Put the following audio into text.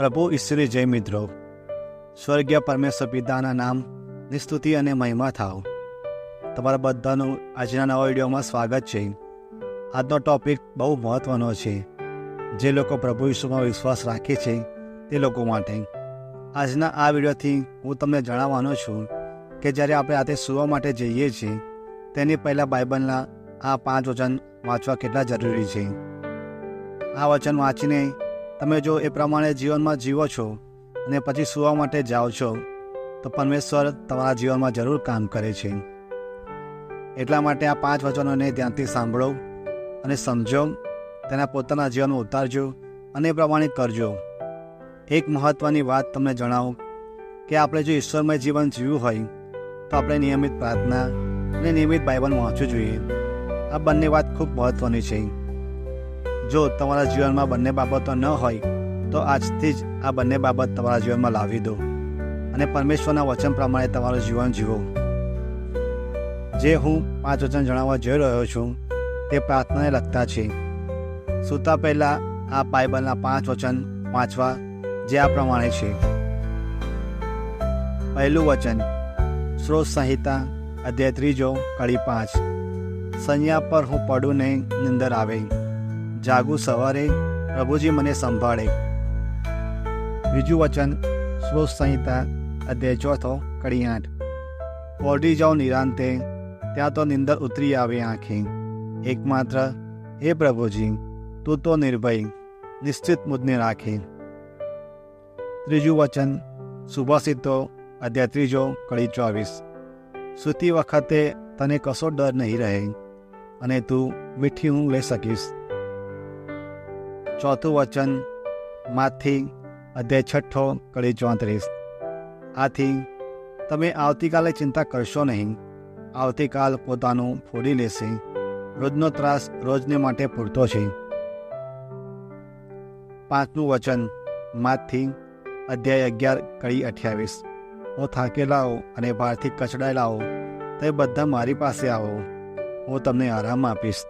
પ્રભુ ઈશ્વરી જય મિત્રો. સ્વર્ગીય પરમેશ્વર પિતાના નામ નિસ્તુતિ અને મહિમા થાવ. તમારા બધાનું આજના નવા વિડીયોમાં સ્વાગત છે. આજનો ટોપિક બહુ મહત્ત્વનો છે. જે લોકો પ્રભુ ઈશ્વરમાં વિશ્વાસ રાખે છે તે લોકો માટે. આજના આ વિડીયોથી હું તમને જણાવવાનો છું કે જ્યારે આપણે રાતે સૂવા માટે જઈએ છીએ, તેની પહેલાં બાઇબલના આ પાંચ વચન વાંચવા કેટલા જરૂરી છે? આ વચન વાંચીને તમે જો એ પ્રમાણે જીવનમાં જીવો છો અને પછી સૂવા માટે જાઓ છો, તો પરમેશ્વર તમારા જીવનમાં જરૂર કામ કરે છે. એટલા માટે આ પાંચ વચનોને ધ્યાનથી સાંભળો અને સમજો, તેના પોતાના જીવનમાં ઉતારજો અને એ પ્રમાણે કરજો. એક મહત્ત્વની વાત તમને જણાવું કે આપણે જો ઈશ્વરમય જીવન જીવવું હોય, તો આપણે નિયમિત પ્રાર્થના અને નિયમિત બાઇબલ વાંચવું જોઈએ. આ બંને વાત ખૂબ મહત્ત્વની છે. જો તમારા જીવનમાં બંને બાબતો ન હોય, તો આજથી જ આ બંને બાબત તમારા જીવનમાં લાવી દો અને પરમેશ્વરના વચન પ્રમાણે તમારું જીવન જીવો. જે હું પાંચ વચન જણાવવા જઈ રહ્યો છું, તે પ્રાર્થનાને લગતા છે. સૂતા પહેલાં આ બાઇબલના પાંચ વચન વાંચવા જે આ પ્રમાણે છે. પહેલું વચન, સ્રોત સંહિતા, અધ્યાય ત્રીજો, કડી પાંચ. સૈયા પર હું પડું ને નિંદર આવે. જાગું સવારે પ્રભુજી મને સંભાળે. બીજું વચન, સ્રોત સંહિતા, અધ્યાય ચોથો, કડી આઠ. ઓરડી જાઉં નિરાંતે, ત્યાં તો નિંદર ઉતરી આવે આંખે. એકમાત્ર, હે પ્રભુજી, તું તો નિર્ભય, નિશ્ચિત મુદને રાખે. ત્રીજું વચન, સુભાષિતો, અધ્યાય ત્રીજો, કડી ચોવીસ. સૂતી વખતે તને કશો ડર નહીં રહે, અને તું મીઠી ઊંઘ લઈ શકીશ. ચોથું વચનમાંથી અધ્યાય છઠ્ઠો કડી ચોત્રીસ આથી તમે આવતીકાલે ચિંતા કરશો નહીં. આવતીકાલ પોતાનું ફોડી લેશે. રોજનો ત્રાસ રોજને માટે પૂરતો છે. પાંચમું વચનમાંથી અધ્યાય અગિયાર કડી અઠ્યાવીસ. હું થાકેલાઓ અને બહારથી કચડાયેલાઓ, તે બધા મારી પાસે આવો. હું તમને આરામ આપીશ.